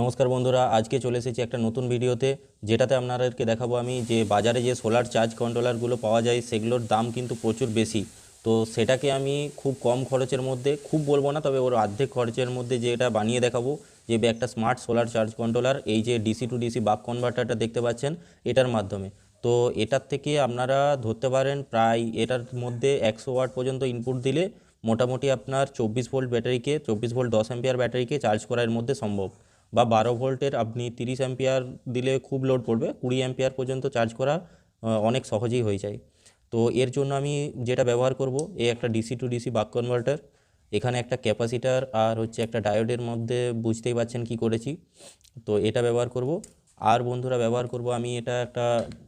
নমস্কার বন্ধুরা, আজকে চলে এসেছি একটা নতুন ভিডিওতে, যেটাতে আপনাদেরকে দেখাবো আমি যে বাজারে যে সোলার চার্জ কন্ট্রোলারগুলো পাওয়া যায়, সেগুলোর দাম কিন্তু প্রচুর বেশি। তো সেটাকে আমি খুব কম খরচের মধ্যে, খুব বলব না, তবে ওর অর্ধেক খরচের মধ্যে যে এটা বানিয়ে দেখাবো, যে একটা স্মার্ট সোলার চার্জ কন্ট্রোলার এই যে ডিসি টু ডিসি বাক কনভার্টারটা দেখতে পাচ্ছেন, এটার মাধ্যমে। তো এটার থেকে আপনারা ধরতে পারেন, প্রায় এটার মধ্যে একশো ওয়াট পর্যন্ত ইনপুট দিলে, মোটামুটি আপনার চব্বিশ ভোল্ট ব্যাটারিকে চব্বিশ ভোল্ট দশ অ্যাম্পিয়ার ব্যাটারিকে চার্জ করার মধ্যে সম্ভব। বা বারো ভোল্টের আপনি তিরিশ অ্যাম্পিয়ার দিলে খুব লোড পড়বে। কুড়ি অ্যাম্পিয়ার পর্যন্ত চার্জ করা অনেক সহজেই হয়ে যায়। তো এর জন্য আমি যেটা ব্যবহার করব, এ একটা DC to DC buck converter এখানে একটা ক্যাপাসিটার আর হচ্ছে একটা ডায়োডের মধ্যে বুঝতেই পাচ্ছেন কি করেছি। তো এটা ব্যবহার করব। আর বন্ধুরা, ব্যবহার করব আমি এটা একটা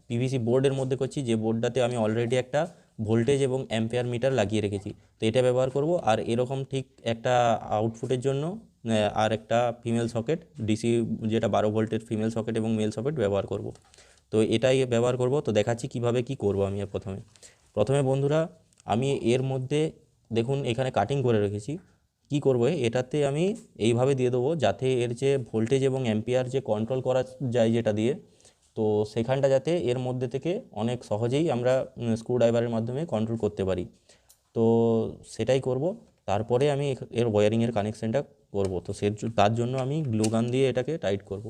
পিভিসি বোর্ডের মধ্যে করছি, যে বোর্ডটাতে আমি অলরেডি একটা ভোল্টেজ এবং অ্যাম্পিয়ার মিটার লাগিয়ে রেখেছি। তো এটা ব্যবহার করব। আর এরকম ঠিক একটা আউটপুটের জন্য আর একটা ফিমেল সকেট ডিসি যেটা বারো ভোল্টের ফিমেল সকেট এবং মেল সকেট ব্যবহার করব। তো এটাই ব্যবহার করব। তো দেখাচ্ছি কীভাবে কি করব আমি প্রথমে। প্রথমে বন্ধুরা, আমি এর মধ্যে দেখুন, এখানে কাটিং করে রেখেছি। কি করব এটাতে আমি এইভাবে দিয়ে দেবো যাতে এর যে ভোল্টেজ এবং অ্যাম্পিয়ার যে কন্ট্রোল করা যায় যেটা দিয়ে, তো সেখানটা যাতে এর মধ্যে থেকে অনেক সহজেই আমরা স্ক্রু ড্রাইভারের মাধ্যমে কন্ট্রোল করতে পারি। তো সেটাই করব। তারপরে আমি এর ওয়্যারিংয়ের কানেকশানটা করব। তো সে তার জন্য আমি গ্লু গান দিয়ে এটাকে টাইট করব।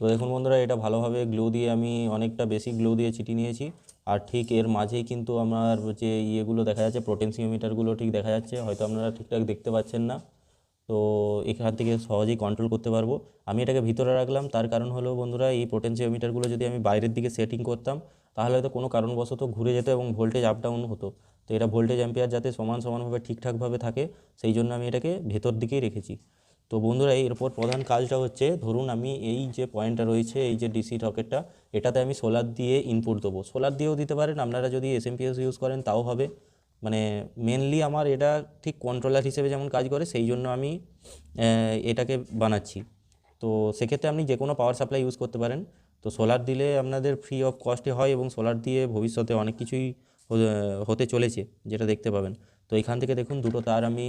তো দেখুন বন্ধুরা, এটা ভালোভাবে গ্লু দিয়ে আমি অনেকটা বেশি গ্লু দিয়ে চিটি নিয়েছি। আর ঠিক এর মাঝেই কিন্তু আমার যে ইয়েগুলো দেখা যাচ্ছে পোটেনসিওমিটারগুলো ঠিক দেখা যাচ্ছে। হয়তো আপনারা ঠিকঠাক দেখতে পাচ্ছেন না। তো এখান থেকে সহজেই কন্ট্রোল করতে পারব। আমি এটাকে ভিতরে রাখলাম, তার কারণ হলো বন্ধুরা, এই পোটেনসিওমিটারগুলো যদি আমি বাইরের দিকে সেটিং করতাম, তাহলে হয়তো কোনো কারণবশত ঘুরে যেত এবং ভোল্টেজ আপ ডাউন হতো। তো এটা ভোল্টেজ অ্যাম্পিয়ার যাতে সমান সমানভাবে ঠিকঠাকভাবে থাকে, সেই জন্য আমি এটাকে ভেতর দিকেই রেখেছি। তো বন্ধুরা এরপর প্রধান কাজটা হচ্ছে, ধরুন আমি এই যে পয়েন্টটা রয়েছে, এই যে ডিসি রকেটটা এটাতে আমি সোলার দিয়ে ইনপুট দেবো। সোলার দিয়েও দিতে পারেন, আপনারা যদি এসএমপিএস ইউজ করেন, তাও হবে। মানে মেনলি আমার এটা ঠিক কন্ট্রোলার হিসেবে যেমন কাজ করে, সেই জন্য আমি এটাকে বানাচ্ছি। তো সেক্ষেত্রে আপনি যে কোনো পাওয়ার সাপ্লাই ইউজ করতে পারেন। তো সোলার দিলে আপনাদের ফ্রি অফ কস্টে হয় এবং সোলার দিয়ে ভবিষ্যতে অনেক কিছুই হতে চলেছে, যেটা দেখতে পাবেন। তো এখান থেকে দেখুন, দুটো তার আমি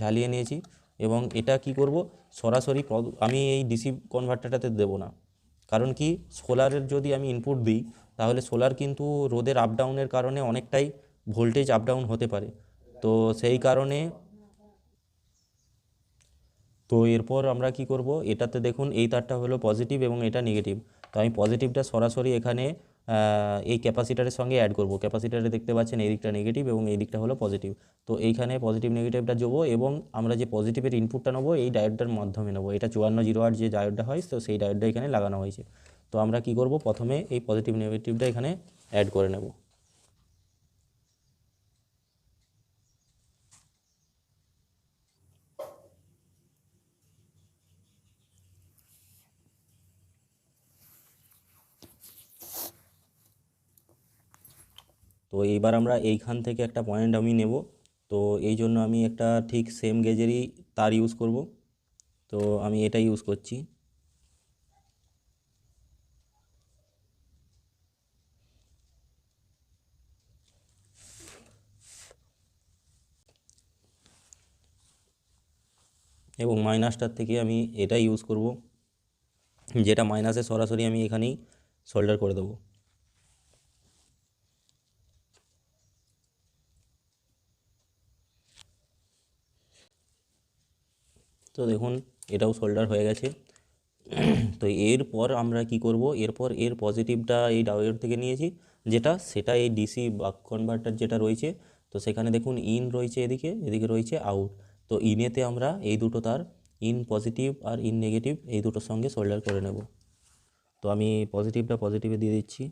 ঝালিয়ে নিয়েছি এবং এটা কি করব? সরাসরি আমি এই ডিসি কনভার্টারটাতে দেবো না। কারণ কি? সোলারের যদি আমি ইনপুট দিই, তাহলে সোলার কিন্তু রোদের আপ ডাউনের কারণে অনেকটাই ভোল্টেজ আপ ডাউন হতে পারে। তো সেই কারণে তো এরপর আমরা কি করব? এটাতে দেখুন, এই তারটা হলো পজিটিভ এবং এটা নেগেটিভ তো আমি পজিটিভটা সরাসরি এখানে এই ক্যাপাসিটারের সঙ্গে অ্যাড করব। ক্যাপাসিটারে দেখতে পাচ্ছেন এই দিকটা নেগেটিভ এবং এই দিকটা হলো পজিটিভ তো এইখানে পজিটিভ নেগেটিভটা যাব এবং আমরা যে পজিটিভের ইনপুটটা নেব, এই ডায়োডটার মাধ্যমে নেব। এটা চুয়ান্ন জিরো আট যে ডায়োডটা হয়, তো সেই ডায়োডটা এখানে লাগানো হয়েছে। তো আমরা কি করব? প্রথমে এই পজিটিভ নেগেটিভটা এখানে অ্যাড করে নেব। তো এইবার আমরা এইখান থেকে একটা পয়েন্ট আমি নেব। তো এই জন্য আমি একটা ঠিক সেম গেজেরই তার ইউজ করব। তো আমি এটা ইউজ করছি। এবং মাইনাসটার থেকে আমি এটা ইউজ করব। যেটা মাইনাসে সরাসরি আমি এখানেই সোল্ডার করে দেবো। তো দেখুন, এটাও সোল্ডার হয়ে গেছে। তো এরপর আমরা কি করব? এরপর এর পজিটিভটা এই ডায়োড থেকে নিয়েছি, যেটা সেটা এই ডিসি বাক কনভার্টার যেটা রয়েছে, তো সেখানে দেখুন ইন রয়েছে এদিকে এদিকে রয়েছে আউট তো ইনেতে আমরা এই দুটো তার ইন পজিটিভ আর ইন নেগেটিভ এই দুটোর সঙ্গে সোল্ডার করে নেব। তো আমি পজিটিভটা পজিটিভে দিয়ে দিচ্ছি।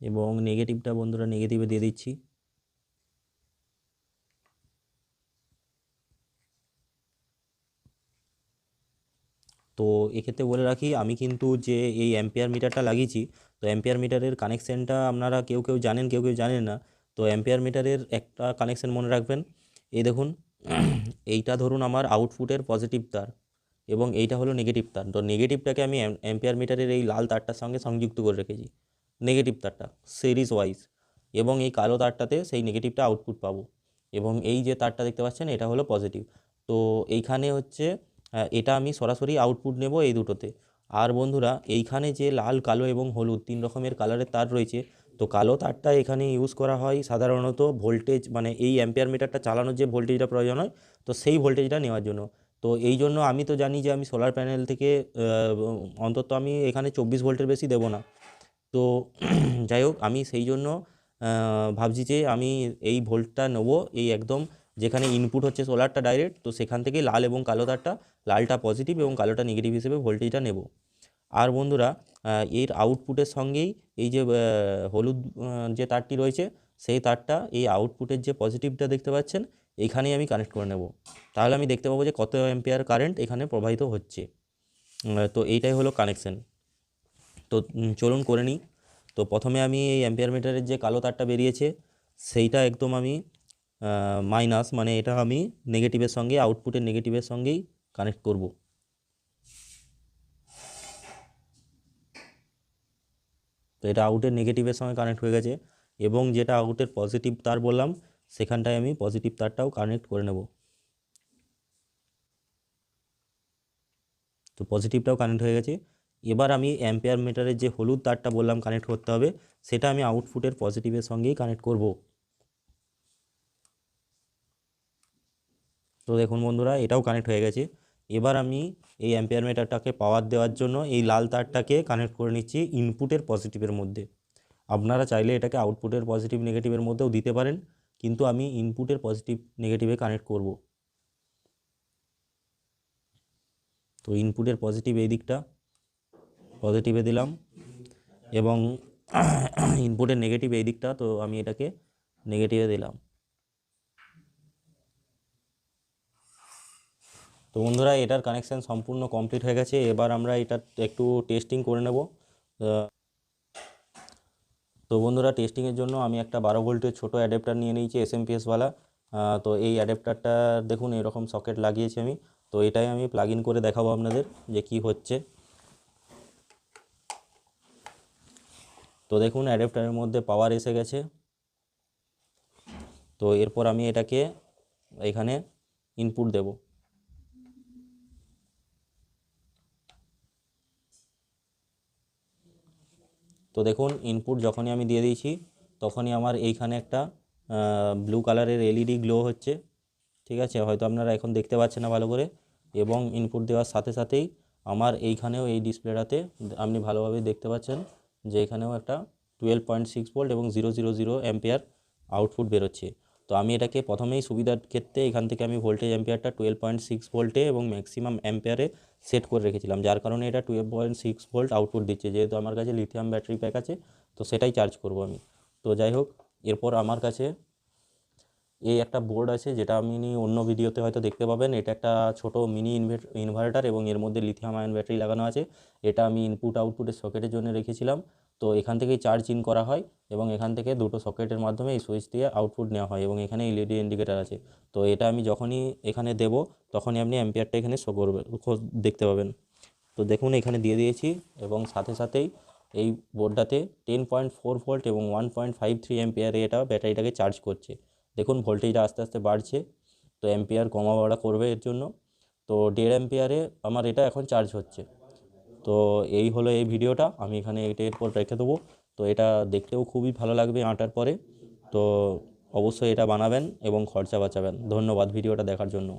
এবং নেগেটিভটা বন্ধুরা নেগেটিভে দিয়ে দিচ্ছি। তো এক্ষেত্রে বলে রাখি, আমি কিন্তু যে এই অ্যাম্পিয়ার মিটারটা লাগিয়েছি, তো অ্যাম্পিয়ার মিটারের কানেকশানটা আপনারা কেউ কেউ জানেন, কেউ কেউ জানেন না। তো অ্যাম্পিয়ার মিটারের একটা কানেকশান মনে রাখবেন। এই দেখুন, এইটা ধরুন আমার আউটপুটের পজিটিভ তার এবং এইটা হলো নেগেটিভ তার। তো নেগেটিভটাকে আমি অ্যাম্পিয়ার মিটারের এই লাল তারটার সঙ্গে সংযুক্ত করে রেখেছি। নেগেটিভ তারটা সিরিজ ওয়াইজ এবং এই কালো তারটাতে সেই নেগেটিভটা আউটপুট পাবো। এবং এই যে তারটা দেখতে পাচ্ছেন, এটা হলো পজিটিভ তো এইখানে হচ্ছে এটা আমি সরাসরি আউটপুট নেব এই দুটোতে। আর বন্ধুরা, এইখানে যে লাল, কালো এবং হলুদ, তিন রকমের কালারের তার রয়েছে, তো কালো তারটা এখানে ইউজ করা হয় সাধারণত ভোল্টেজ মানে এই অ্যাম্পিয়ার মিটারটা চালানোর যে ভোল্টেজটা প্রয়োজন হয়, তো সেই ভোল্টেজটা নেওয়ার জন্য। তো এই জন্য আমি তো জানি যে আমি সোলার প্যানেল থেকে অন্তত আমি এখানে চব্বিশ ভোল্টের বেশি দেবো না। তো যাই হোক, আমি সেই জন্য ভাবছি যে আমি এই ভোল্টটা নেব, এই একদম যেখানে ইনপুট হচ্ছে সোলারটা ডাইরেক্ট তো সেখান থেকে লাল এবং কালো তারটা, লালটা পজিটিভ এবং কালোটা নেগেটিভ হিসেবে ভোল্টেজটা নেব। আর বন্ধুরা এর আউটপুটের সঙ্গেই এই যে হলুদ যে তারটি রয়েছে, সেই তারটা, এই আউটপুটের যে পজিটিভটা দেখতে পাচ্ছেন এইখানেই আমি কানেক্ট করে নেব। তাহলে আমি দেখতে পাবো যে কত অ্যাম্পিয়ার কারেন্ট এখানে প্রবাহিত হচ্ছে। তো এইটাই হলো কানেকশন তো চলুন করে নিই। তো প্রথমে আমি এই অ্যাম্পিয়ার মিটারের যে কালো তারটা বেরিয়েছে, সেইটা একদম আমি মাইনাস মানে এটা আমি নেগেটিভের সঙ্গে আউটপুটের নেগেটিভের সঙ্গেই কানেক্ট করব। তো এটা আউটের নেগেটিভের সঙ্গে কানেক্ট হয়ে গেছে এবং যেটা আউটের পজিটিভ তার বললাম, সেখানটায় আমি পজিটিভ তারটাও কানেক্ট করে নেব। তো পজিটিভটাও কানেক্ট হয়ে গেছে। এবার আমি অ্যাম্পিয়ার মিটারের যে হলুদ তারটা বললাম কানেক্ট করতে হবে, সেটা আমি আউটপুটের পজিটিভের সঙ্গেই কানেক্ট করব। তো দেখুন বন্ধুরা, এটাও কানেক্ট হয়ে গেছে। এবার আমি এই অ্যাম্পিয়ার মিটারটাকে পাওয়ার দেওয়ার জন্য এই লাল তারটাকে কানেক্ট করে নিচ্ছি ইনপুটের পজিটিভের মধ্যে। আপনারা চাইলে এটাকে আউটপুটের পজিটিভ নেগেটিভের মধ্যেও দিতে পারেন, কিন্তু আমি ইনপুটের পজিটিভ নেগেটিভে কানেক্ট করব। তো ইনপুটের পজিটিভ এই দিকটা। পজিটিভে দিলাম এবং ইনপুটের নেগেটিভ এই দিকটা, তো আমি এটাকে নেগেটিভে দিলাম। তো বন্ধুরা, এটার কানেকশান সম্পূর্ণ কমপ্লিট হয়ে গেছে। এবার আমরা এটা একটু টেস্টিং করে নেব। তো বন্ধুরা টেস্টিংয়ের জন্য আমি একটা বারো ভোল্টের ছোটো অ্যাডাপ্টার নিয়ে নিয়েছি এস এম ওয়ালা তো এই অ্যাডাপ্টারটা দেখুন, এরকম সকেট লাগিয়েছি আমি। তো এটাই আমি প্লাগ ইন করে দেখাবো আপনাদের যে কি হচ্ছে। তো দেখুন অ্যাডাপ্টারের মধ্যে পাওয়ার এসে গেছে। তো এরপর আমি এটাকে এখানে ইনপুট দেব। তো দেখুন ইনপুট যখনই আমি দিয়ে দিয়েছি, তখনই আমার এইখানে একটা ব্লু কালারের এলইডি গ্লো হচ্ছে। ঠিক আছে? হয়তো আপনারা এখন দেখতে পাচ্ছেন না ভালো করে। এবং ইনপুট দেওয়ার সাথে সাথেই আমার এইখানেও এই ডিসপ্লেটাতে আপনি ভালোভাবে দেখতে পাচ্ছেন। যে এখানেও একটা টুয়েলভ পয়েন্ট সিক্স ভোল্ট এবং zero zero zero ampere output বেরোচ্ছে। তো আমি এটাকে প্রথমেই সুবিধার ক্ষেত্রে এখান থেকে আমি ভোল্টেজ অ্যাম্পিয়ারটা টুয়েলভ পয়েন্ট সিক্স ভোল্টে এবং ম্যাক্সিমাম অ্যাম্পিয়ারে সেট করে রেখেছিলাম, যার কারণে এটা twelve point six volt output দিচ্ছে। যেহেতু আমার কাছে লিথিয়াম ব্যাটারি প্যাক আছে, তো সেটাই চার্জ করব আমি। তো যাই হোক, এরপর আমার কাছে এই একটা বোর্ড আছে যেটা আপনি অন্য ভিডিওতে হয়তো দেখতে পাবেন। এটা একটা ছোট মিনি ইনভার্টার এবং এর মধ্যে লিথিয়াম আয়ন ব্যাটারি লাগানো আছে। এটা আমি ইনপুট আউটপুটের সকেটের জন্য রেখেছিলাম। তো এখান থেকেই চার্জ ইন করা হয় এবং এখান থেকে দুটো সকেটের মাধ্যমে এই সুইচ দিয়ে আউটপুট নেওয়া হয় এবং এখানে এলইডি ইন্ডিকেটার আছে। তো এটা আমি যখনই এখানে দেব, তখনই আপনি অ্যাম্পিয়ারটা এখানে শো করবে, খোঁজ- দেখতে পাবেন। তো দেখুন, এখানে দিয়ে দিয়েছি এবং সাথে সাথেই এই বোর্ডটাতে টেন পয়েন্ট ফোর ভোল্ট এবং ওয়ান পয়েন্ট ফাইভ থ্রি অ্যাম্পিয়ারে এটা ব্যাটারিটাকে চার্জ করছে। দেখুন ভোল্টেজটা আস্তে আস্তে বাড়ছে, তো অ্যাম্পিয়ার কমা বাড়া করবে এর জন্য। তো দেড় অ্যাম্পিয়ারে আমার এটা এখন চার্জ হচ্ছে। তো এই হলো এই ভিডিওটা, আমি এখানে এটা এরপর রেখে দেবো। তো এটা দেখতেও খুবই ভালো লাগবে আঁটার পরে। তো অবশ্যই এটা বানাবেন এবং খরচা বাঁচাবেন। ধন্যবাদ ভিডিওটা দেখার জন্য।